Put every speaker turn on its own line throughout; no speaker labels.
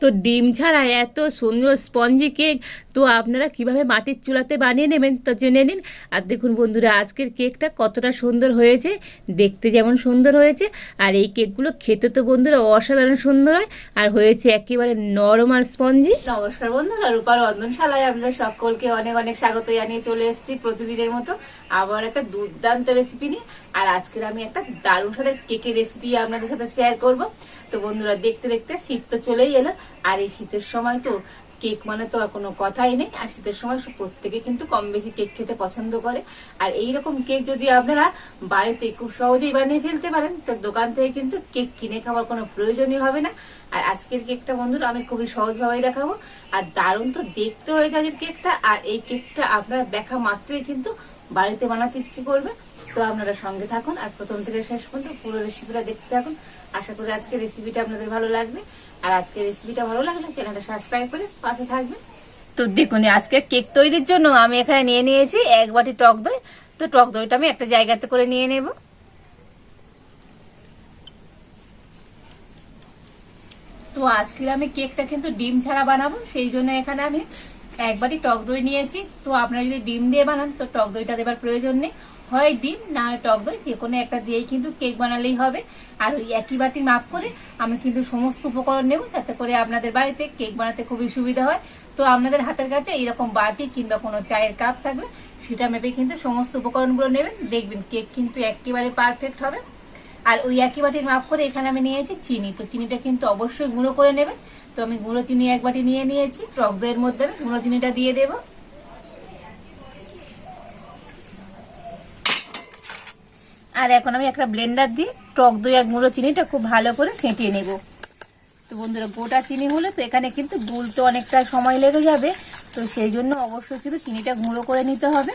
তো ডিম ছাড়া এত সুন্দর স্পঞ্জি কেক, তো আপনারা কীভাবে মাটির চুলাতে বানিয়ে নেবেন তা জেনে নিন। আর দেখুন বন্ধুরা, আজকের কেকটা কতটা সুন্দর হয়েছে, দেখতে যেমন সুন্দর হয়েছে, আর এই কেকগুলো খেতে তো বন্ধুরা অসাধারণ সুন্দর হয়, আর হয়েছে একেবারে নরম আর স্পঞ্জি। নমস্কার বন্ধুরা রূপার রন্ধনশালায় আপনাদের সকলকে অনেক অনেক স্বাগত জানিয়ে চলে এসেছি প্রতিদিনের মতো আবার একটা দুর্দান্ত রেসিপি নিয়ে। আর আজকের আমি একটা দারুণ সাথে কেকের রেসিপি আপনাদের সাথে শেয়ার করব। তো বন্ধুরা, দেখতে দেখতে শীত তো চলেই এলো আর এই শীতের সময় তো কেক মানে তো আর কোনো কথাই নেই। আর শীতের সময় প্রত্যেকে কিন্তু কম বেশি কেক খেতে পছন্দ করে। আর এই রকম কেক যদি আপনারা বাড়িতে খুব সহজেই বানিয়ে ফেলতে পারেন, তো দোকান থেকে কিন্তু কেক কিনে খাওয়ার কোনো প্রয়োজনই হবে না। আর আজকের কেকটা বন্ধুরা আমি খুবই সহজভাবেই দেখাবো। আর দারুণ তো দেখতে হয়েছে আজকের কেকটা। আর এই কেকটা আপনারা দেখা মাত্রই কিন্তু বাড়িতে বানাতে ইচ্ছে করবে। তো আপনারা সঙ্গে থাকুন। আর প্রথম থেকে শেষ পর্যন্ত পুরো রেসিপিটা দেখতে থাকুন। আশা করি আজকে রেসিপিটা আপনাদের ভালো লাগবে। আর আজকে রেসিপিটা ভালো লাগলে চ্যানেলটা সাবস্ক্রাইব করে পাশে থাকবে তো দেখুন আজকে কেক তৈরির জন্য আমি এখানে নিয়ে নিয়েছি এক বাটি টক দই। তো টক দইটা আমি একটা জায়গাতে করে নিয়ে নেব। তো আজকে আমি কেকটা কিন্তু ডিম ছাড়া বানাবো, সেই জন্য এখানে আমি এক বাটি টক দই নিয়েছি। তো আপনারা যদি ডিম দিয়ে বানান, তো টক দইটা দেবার প্রয়োজন নেই। হয় ডিম, না টক দই, যে কোনো একটা দিয়েই কিন্তু কেক বানালেই হবে। আর ওই একই বাটি মাপ করে আমি কিন্তু সমস্ত উপকরণ নেব, যাতে করে আপনাদের বাড়িতে কেক বানাতে খুবই সুবিধা হয়। তো আপনাদের হাতের কাছে এইরকম বাটি কিংবা কোনো চায়ের কাপ থাকলে সেটা মেপে কিন্তু সমস্ত উপকরণগুলো নেবেন। দেখবেন কেক কিন্তু একেবারে পারফেক্ট হবে। আর ওই একই বাটির মাপ করে এখানে আমি নিয়েছি চিনি। তো চিনিটা কিন্তু অবশ্যই গুঁড়ো করে নেবেন। তো আমি গুঁড়ো চিনি এক বাটি নিয়ে নিয়েছি, টক দইয়ের মধ্যে আমি গুঁড়ো চিনিটা দিয়ে দেবো। আর এখন আমি একটা ব্লেন্ডার দিয়ে টক দই আর গুঁড়ো চিনিটা খুব ভালো করে ফেটিয়ে নেব। তো বন্ধুরা, গোটা চিনি হলে তো এখানে কিন্তু গুলতে অনেকটা সময় লেগে যাবে। তো সেই জন্য অবশ্যই কিন্তু চিনিটা গুঁড়ো করে নিতে হবে।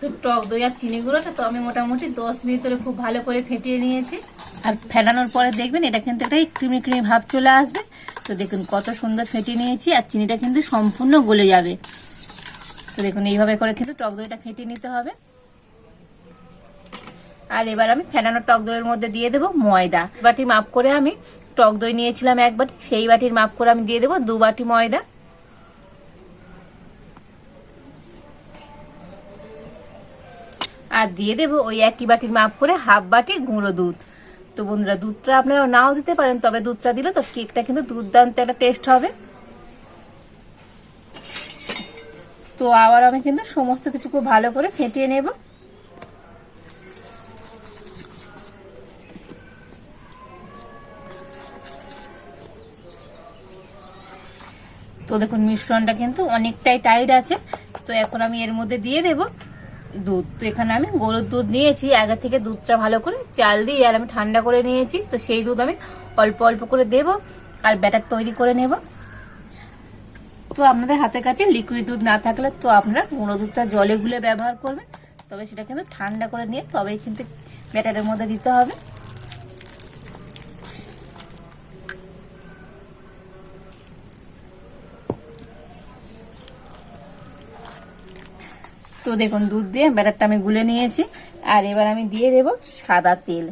তো টক দই আর চিনি গুঁড়োটা তো আমি মোটামুটি দশ মিনিট ধরে খুব ভালো করে ফেটিয়ে নিয়েছি। আর ফেটানোর পরে দেখবেন এটা কিন্তু একটা ক্রিমি ক্রিমি ভাব চলে আসবে। তো দেখুন কত সুন্দর ফেটিয়ে নিয়েছি আর চিনিটা কিন্তু সম্পূর্ণ গলে যাবে। তো দেখুন, এইভাবে করে কিন্তু টক দইটা ফেটিয়ে নিতে হবে। আর এবার আমি ফেটানো টক দইয়ের মধ্যে দিয়ে দেবো ময়দা। বাটি মাপ করে আমি টক দই নিয়েছিলাম এক বাটি, সেই বাটির মাপ করে আমি দিয়ে দেবো দু বাটি ময়দা। আর দিয়ে দেবো ওই একই বাটির মাপ করে হাফ বাটি গুঁড়ো দুধ। তো বন্ধুরা, দুধটা আপনারা নাও দিতে পারেন, তবে দুধটা দিলে তো কেকটা কিন্তু দুর্দান্ত একটা টেস্ট হবে। তো আবার আমি কিন্তু সমস্ত কিছু খুব ভালো করে ফেটিয়ে নেব। তো দেখুন, মিশ্রণটা কিন্তু অনেকটাই টাইট আছে। তো এখন আমি এর মধ্যে দিয়ে দেব দুধ। তো এখানে আমি গরুর দুধ নিয়েছি, আগে থেকে দুধটা ভালো করে চাল দিয়ে আর আমি ঠান্ডা করে নিয়েছি। তো সেই দুধ আমি অল্প অল্প করে দেব আর ব্যাটার তৈরি করে নেব। তো আপনাদের হাতের কাছে লিকুইড দুধ না থাকলে তো আপনারা গুঁড়ো দুধটা জলে গুলে ব্যবহার করবেন। তবে সেটা কিন্তু ঠান্ডা করে নিয়ে তবেই কিন্তু ব্যাটারের মধ্যে দিতে হবে। তো দেখুন, দুধ দিয়ে ব্যাটারটা আমি গুলে নিয়েছি। আর এবার আমি দিয়ে দেব সাদা তেল।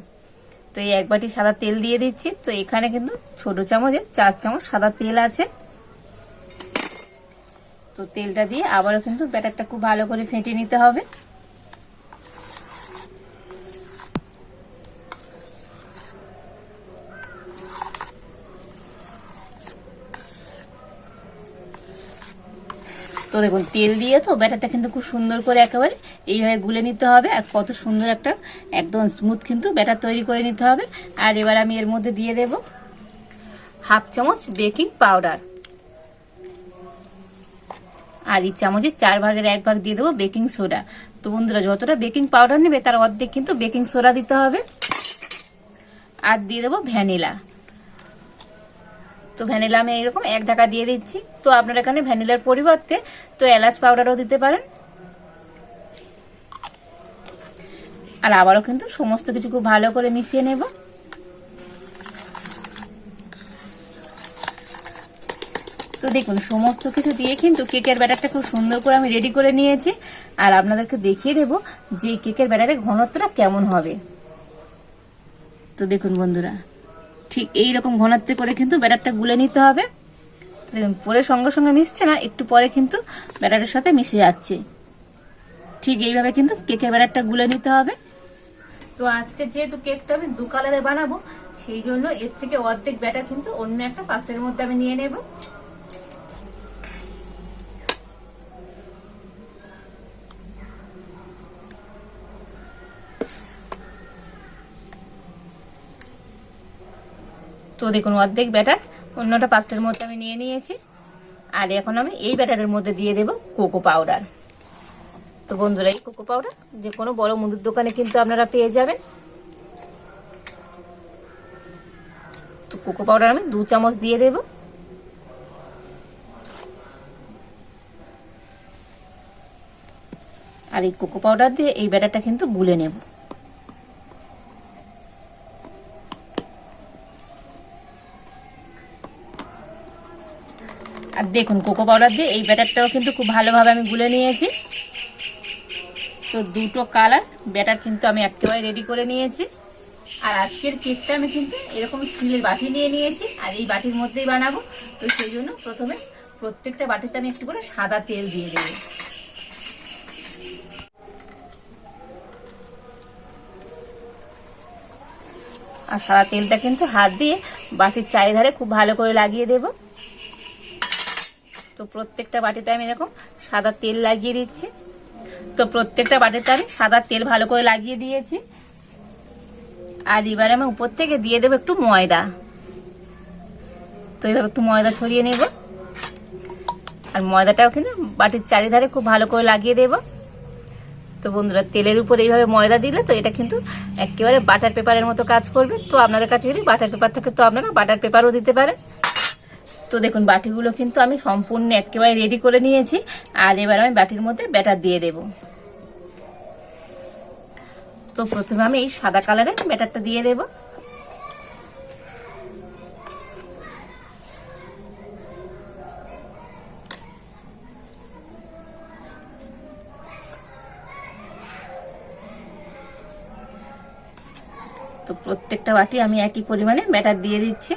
তো এই এক বাটি সাদা তেল দিয়ে দিচ্ছি। তো এখানে কিন্তু ছোট চামচে চার চামচ সাদা তেল আছে। তো তেলটা দিয়ে আবারও কিন্তু ব্যাটারটা খুব ভালো করে ফেটে নিতে হবে। তো দেখুন, তেল দিয়ে তো ব্যাটারটা কিন্তু খুব সুন্দর করে একেবারে এইভাবে গুলে নিতে হবে আর কত সুন্দর একটা একদম স্মুথ কিন্তু ব্যাটার তৈরি করে নিতে হবে। আর এবার আমি এর মধ্যে দিয়ে দেব হাফ চামচ বেকিং পাউডার। আর এই চামচের চার ভাগের এক ভাগ দিয়ে দেবো বেকিং সোডা। তো বন্ধুরা, যতটা বেকিং পাউডার নেবে তার অর্ধেক কিন্তু বেকিং সোডা দিতে হবে। আর দিয়ে দেবো ভ্যানিলা। তো ভ্যানিলা আমি এইরকম এক ঢাকা দিয়ে দিচ্ছি। তো আপনারা এখানে ভ্যানিলার পরিবর্তে তো এলাচ পাউডারও দিতে পারেন। আর আবারও কিন্তু সমস্ত কিছু খুব ভালো করে মিশিয়ে নেব। তো দেখুন, সমস্ত কিছু দিয়ে কিন্তু কেকের ব্যাটারটা খুব সুন্দর করে আমি রেডি করে নিয়েছি। আর আপনাদেরকে দেখিয়ে দেব যে কেকের ব্যাটারের ঘনত্বটা কেমন হবে। তো দেখুন বন্ধুরা, ঠিক এই রকম ঘনত্বে করে কিন্তু ব্যাটারটা গুলে নিতে হবে। পরে সঙ্গে সঙ্গে মিশছে না, একটু পরে কিন্তু ব্যাটারের সাথে মিশে যাচ্ছে। ঠিক এইভাবে কিন্তু কেকের ব্যাটারটা গুলে নিতে হবে। তো আজকে যেহেতু কেকটা আমি দু কালারে বানাবো, সেই জন্য এর থেকে অর্ধেক ব্যাটার কিন্তু অন্য একটা পাত্রের মধ্যে আমি নিয়ে নেব। তো দেখুন অর্ধেক ব্যাটার, অন্যটা পাত্রের মধ্যে আমি নিয়ে নিয়েছি। আর এখন আমি এই ব্যাটারের মধ্যে দিয়ে দেব কোকো পাউডার। তো বন্ধুরা, এই কোকো পাউডার যে কোনো বড় মুদির দোকানে কিন্তু আপনারা পেয়ে যাবেন। তো কোকো পাউডার আমি দু চামচ দিয়ে দেব। আর এই কোকো পাউডার দিয়ে এই ব্যাটারটা কিন্তু গুলে নেব। আর দেখুন কোকো পাউডার দিয়ে এই ব্যাটারটাও কিন্তু খুব ভালোভাবে আমি গুলে নিয়েছি। তো দুটো কালার ব্যাটার কিন্তু আমি একেবারে রেডি করে নিয়েছি। আর আজকের কেকটা আমি কিন্তু এরকম স্টিলের বাটি নিয়ে নিয়েছি, আর এই বাটির মধ্যেই বানাবো। তো সেই জন্য প্রথমে প্রত্যেকটা বাটিতে আমি একটু করে সাদা তেল দিয়ে দেবো। আর সাদা তেলটা কিন্তু হাত দিয়ে বাটির চারিধারে খুব ভালো করে লাগিয়ে দেব। তো প্রত্যেকটা বাটিতে আমি এরকম সাদা তেল লাগিয়ে দিচ্ছি। তো প্রত্যেকটা বাটিতে আমি সাদা তেল ভালো করে লাগিয়ে দিয়েছি। আর এবারে আমি উপর থেকে দিয়ে দেবো একটু ময়দা। তো এইভাবে একটু ময়দা ছড়িয়ে নেব। আর ময়দাটাও কিন্তু বাটির চারিধারে খুব ভালো করে লাগিয়ে দেব। তো বন্ধুরা, তেলের উপর এইভাবে ময়দা দিলে তো এটা কিন্তু একেবারে বাটার পেপারের মতো কাজ করবে। তো আপনাদের কাছে যদি বাটার পেপার থাকে তো আপনারা বাটার পেপারও দিতে পারেন। তো দেখুন, বাটিগুলো কিন্তু আমি সম্পূর্ণ একেবারে রেডি করে নিয়েছি। আর এবার আমি বাটির মধ্যে ব্যাটার দিয়ে দেব। তো প্রথমে আমি এই সাদা কালারের ব্যাটারটা দিয়ে দেব। তো প্রত্যেকটা বাটি আমি একই পরিমাণে ব্যাটার দিয়ে দিচ্ছি।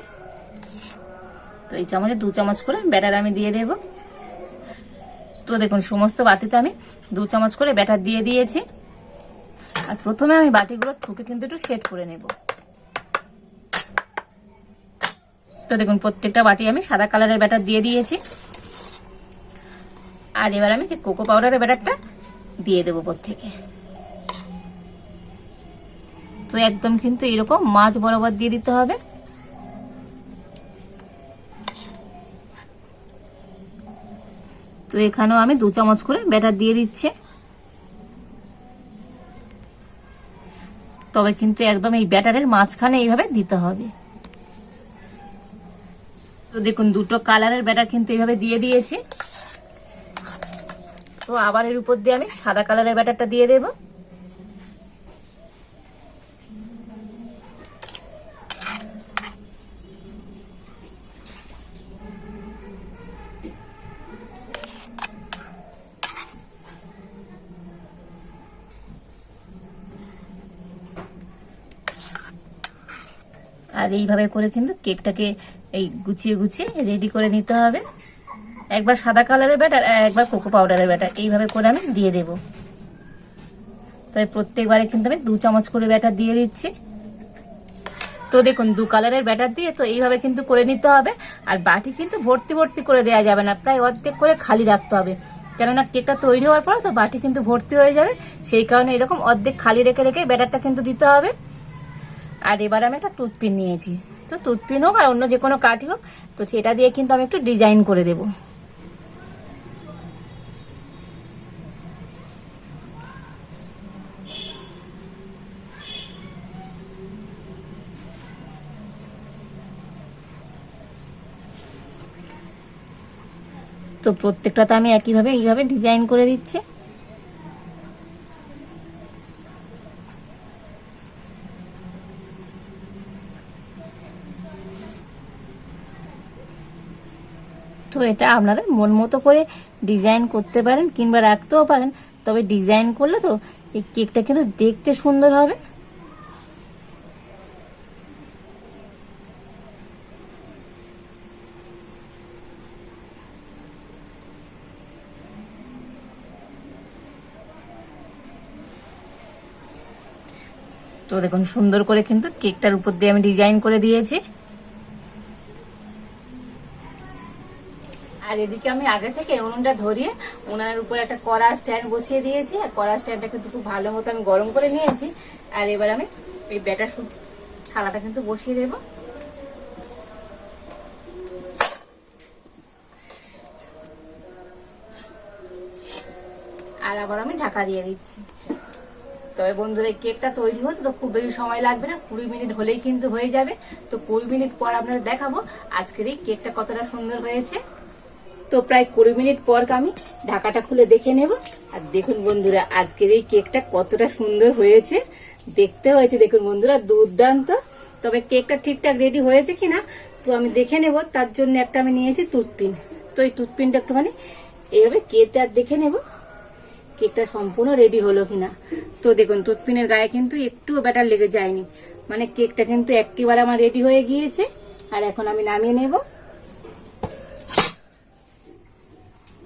তো এই চামচে দু চামচ করে ব্যাটার আমি দিয়ে দেব। তো দেখুন, সমস্ত বাটিতে আমি দু চামচ করে ব্যাটার দিয়ে দিয়েছি। আর প্রথমে আমি বাটিগুলো ঠুকে কিন্তু একটু সেট করে নেব। তো দেখুন, প্রত্যেকটা বাটি আমি সাদা কালারের ব্যাটার দিয়ে দিয়েছি। আর এবার আমি কোকো পাউডারের ব্যাটারটা দিয়ে দেবো থেকে। তো একদম কিন্তু এরকম মাছ বরাবর দিয়ে দিতে হবে। তো এখানেও আমি দু চামচ করে ব্যাটার দিয়ে দিচ্ছি। তবে কিন্তু একদম এই ব্যাটারের মাঝখানে এইভাবে দিতে হবে। তো দেখুন, দুটো কালারের ব্যাটার কিন্তু এইভাবে দিয়ে দিয়েছি। তো আবার এর উপর দিয়ে আমি সাদা কালারের ব্যাটারটা দিয়ে দেবো। আর এইভাবে করে কিন্তু কেকটাকে এই গুছিয়ে গুছিয়ে রেডি করে নিতে হবে। একবার সাদা কালারের ব্যাটার একবার কোকো পাউডারের ব্যাটার, এইভাবে করে আমি দিয়ে দেব। তবে প্রত্যেকবারে কিন্তু আমি দু চামচ করে ব্যাটার দিয়ে দিচ্ছি। তো দেখুন, দু কালারের ব্যাটার দিয়ে তো এইভাবে কিন্তু করে নিতে হবে। আর বাটি কিন্তু ভর্তি ভর্তি করে দেওয়া যাবে না, প্রায় অর্ধেক করে খালি রাখতে হবে। কেননা কেকটা তৈরি হওয়ার পর তো বাটি কিন্তু ভর্তি হয়ে যাবে, সেই কারণে এরকম অর্ধেক খালি রেখে রেখে ব্যাটারটা কিন্তু দিতে হবে। আর এবার আমি একটা টুথপিন নিয়েছি। তো টুথপিন হোক আর অন্য যে কোনো কাঠি হোক, তো সেটা দিয়ে কিন্তু আমি একটু ডিজাইন করে দেব। তো প্রত্যেকটাতে আমি একইভাবে এইভাবে ডিজাইন করে দিচ্ছি। তো এটা আপনাদের মন মতো করে ডিজাইন করতে পারেন কিংবা রাখতেও পারেন, তবে ডিজাইন করলে তো এই কেকটা কিন্তু দেখতে সুন্দর হবে। তো দেখুন, সুন্দর করে কিন্তু কেকটার উপর দিয়ে আমি ডিজাইন করে দিয়েছি। আর এদিকে আমি আগে থেকে উনুনটা ধরিয়ে উনার উপর একটা কড়া স্ট্যান্ড বসিয়ে দিয়েছি। আর কড়া স্ট্যান্ডটা কিন্তু খুব ভালো মতো আমি গরম করে নিয়েছি। আর এবার আমি এই ব্যাটার থালাটা কিন্তু বসিয়ে দেবো। আর আবার আমি ঢাকা দিয়ে দিচ্ছি। তবে বন্ধুরা কেকটা তৈরি হতে তো খুব বেশি সময় লাগবে না। কুড়ি মিনিট হলেই কিন্তু হয়ে যাবে। তো কুড়ি মিনিট পর আপনাদের দেখাবো আজকের এই কেকটা কতটা সুন্দর হয়েছে। তো প্রায় কুড়ি মিনিট পর আমি ঢাকাটা খুলে দেখে নেব। আর দেখুন বন্ধুরা, আজকের এই কেকটা কতটা সুন্দর হয়েছে। দেখতে হয়েছে, দেখুন বন্ধুরা, দুর্দান্ত। তবে কেকটা ঠিকঠাক রেডি হয়েছে কিনা, তো আমি দেখে নেব। তার জন্য একটা আমি নিয়েছি টুথপিন তো এই টুথপিনটা একটুখানি এইভাবে কেটে আর দেখে নেব, কেকটা সম্পূর্ণ রেডি হলো কিনা। তো দেখুন টুথপিনের গায়ে কিন্তু একটুও ব্যাটার লেগে যায়নি। মানে কেকটা কিন্তু একেবারে আমার রেডি হয়ে গিয়েছে। আর এখন আমি নামিয়ে নেব।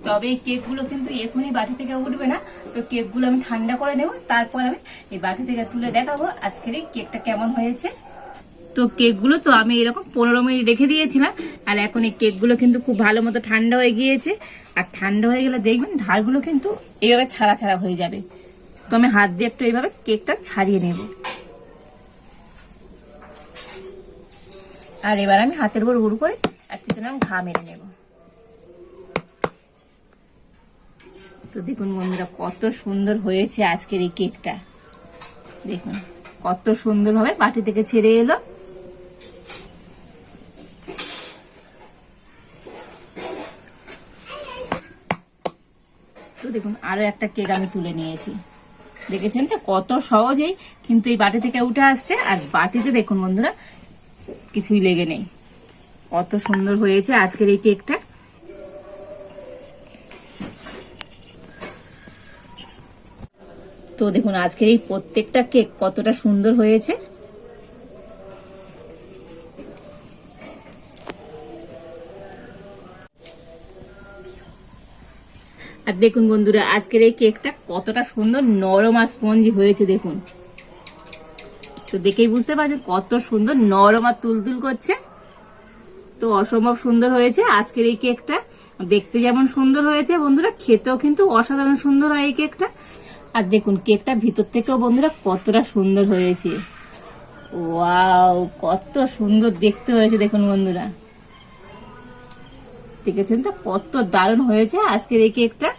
তবে এই কেকগুলো কিন্তু এখনই বাটি থেকে উঠবে না। তো কেকগুলো আমি ঠান্ডা করে নেব, তারপর আমি এই বাটি থেকে তুলে দেখাবো আজকের এই কেকটা কেমন হয়েছে। তো কেকগুলো তো আমি এরকম পনেরো মিনিট রেখে দিয়েছিলাম, আর এখন এই কেকগুলো কিন্তু খুব ভালো মতো ঠান্ডা হয়ে গিয়েছে। আর ঠান্ডা হয়ে গেলে দেখবেন ধারগুলো কিন্তু এইভাবে ছাড়া ছাড়া হয়ে যাবে। তো আমি হাত দিয়ে একটু এইভাবে কেকটা ছাড়িয়ে নেব। আর এবার আমি হাতের উপর উড় করে এক কিছু ঘা মেরে নেব। তো দেখুন বন্ধুরা, কত সুন্দর হয়েছে আজকের এই কেকটা। দেখুন, কত সুন্দরভাবে বাটি থেকে ছেড়ে এলো। তো দেখুন, আরও একটা কেক আমি তুলে নিয়েছি। দেখেছেন তো? কত সহজেই কিন্তু এই বাটি থেকে উঠে আসছে। আর বাটিতে দেখুন বন্ধুরা, কিছুই লেগে নেই। কত সুন্দর হয়েছে আজকের এই কেকটা। তো দেখুন, আজকের এই প্রত্যেকটা কেক কতটা সুন্দর হয়েছে। আর দেখুন বন্ধুরা, আজকের এই কেকটা কতটা সুন্দর নরম আর স্পঞ্জি হয়েছে, দেখুন। তো দেখেই বুঝতে পারছেন কত সুন্দর নরম আর তুলতুল করছে। তো অসম্ভব সুন্দর হয়েছে আজকের এই কেকটা। দেখতে যেমন সুন্দর হয়েছে বন্ধুরা, খেতেও কিন্তু অসাধারণ সুন্দর হয় এই কেকটা। আর দেখুন, কেকটা ভিতর থেকেও বন্ধুরা কতটা সুন্দর হয়েছে। ওয়াও, কত সুন্দর দেখতে হয়েছে, দেখুন বন্ধুরা। দেখেছেন তো? কত দারুণ হয়েছে আজকের এই কেকটা।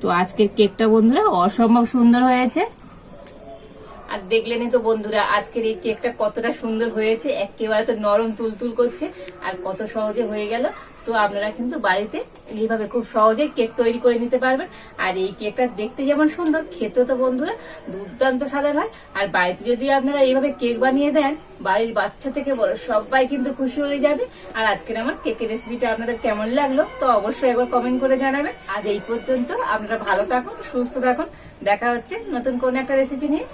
তো আজকের কেকটা বন্ধুরা অসম্ভব সুন্দর হয়েছে। আর দেখলেনই তো বন্ধুরা, আজকের এই কেকটা কতটা সুন্দর হয়েছে, একেবারে তো নরম তুলতুল করছে আর কত সহজে হয়ে গেল। তো আপনারা কিন্তু বাড়িতে এইভাবে খুব সহজে কেক তৈরি করে নিতে পারবেন। আর এই কেকটা দেখতে যেমন সুন্দর খেতে তো বন্ধুরা দুর্দান্ত স্বাদের হয়। আর বাড়িতে যদি আপনারা এইভাবে কেক বানিয়ে দেন, বাড়ির বাচ্চা থেকে বড় সবাই কিন্তু খুশি হয়ে যাবে। আর আজকের আমার কেকের রেসিপিটা আপনাদের কেমন লাগল, তো অবশ্যই একবার কমেন্ট করে জানাবেন। আজ এই পর্যন্ত আপনারা ভালো থাকুন, সুস্থ থাকুন। দেখা হচ্ছে নতুন কোন একটা রেসিপি নিয়ে।